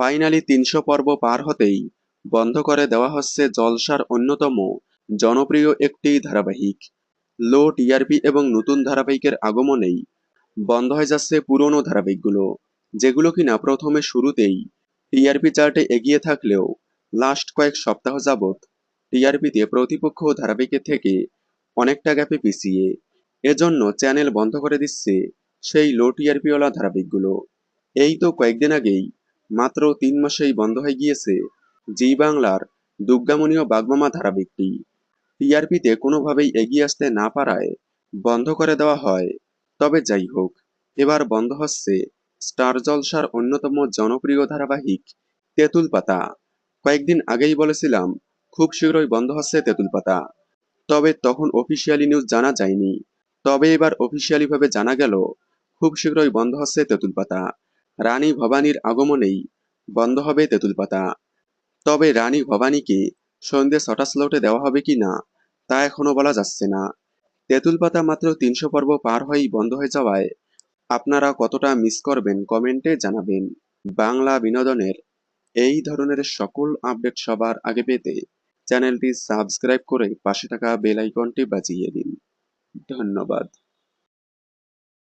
Finally তিনশো পর্ব পার হতেই বন্ধ করে দেওয়া হচ্ছে জলসার অন্যতম জনপ্রিয় একটি ধারাবাহিক। লো টিআরপি এবং নতুন ধারাবাহিকের আগমনেই বন্ধ হয়ে যাচ্ছে পুরনো ধারাবাহিকগুলো, যেগুলো কিনা প্রথমে শুরুতেই টিআরপি চার্টে এগিয়ে থাকলেও লাস্ট কয়েক সপ্তাহ যাবৎ টিআরপিতে প্রতিপক্ষ ধারাবাহিকের থেকে অনেকটা গ্যাপে পিছিয়ে এজন্য চ্যানেল বন্ধ করে দিচ্ছে সেই লো টিআরপিওয়ালা ধারাবাহিকগুলো। এই তো কয়েকদিন আগেই মাত্র তিন মাসেই বন্ধ হয়ে গিয়েছে জি বাংলার দুর্গামণি বাগমামা ধারাবাহিকটি। টিআরপিতে কোনোভাবেই এগিয়ে আসতে না পারায় বন্ধ করে দেওয়া হয়। তবে যাই হোক, এবার বন্ধ হচ্ছে স্টার জলসার অন্যতম জনপ্রিয় ধারাবাহিক তেঁতুল পাতা কয়েকদিন আগেই বলেছিলাম, খুব শীঘ্রই বন্ধ হচ্ছে তেঁতুল পাতা তবে তখন অফিসিয়ালি নিউজ জানা যায়নি। তবে এবার অফিসিয়ালি ভাবে জানা গেল, খুব শীঘ্রই বন্ধ হচ্ছে তেঁতুল পাতা রানী ভবানীর আগমনেই বন্ধ হবে তেঁতুল পাতা। তবে রানী ভবানীকে সন্ধ্যে ছটা স্লটে দেওয়া হবে কি না, তা এখনও বলা যাচ্ছে না। তেঁতুল পাতা মাত্র তিনশো পর্ব পার হয়েই বন্ধ হয়ে যাওয়ায় আপনারা কতটা মিস করবেন কমেন্টে জানাবেন। বাংলা বিনোদনের এই ধরনের সকল আপডেট সবার আগে পেতে চ্যানেলটি সাবস্ক্রাইব করে পাশে থাকা বেল আইকনটি বাজিয়ে দিন। ধন্যবাদ।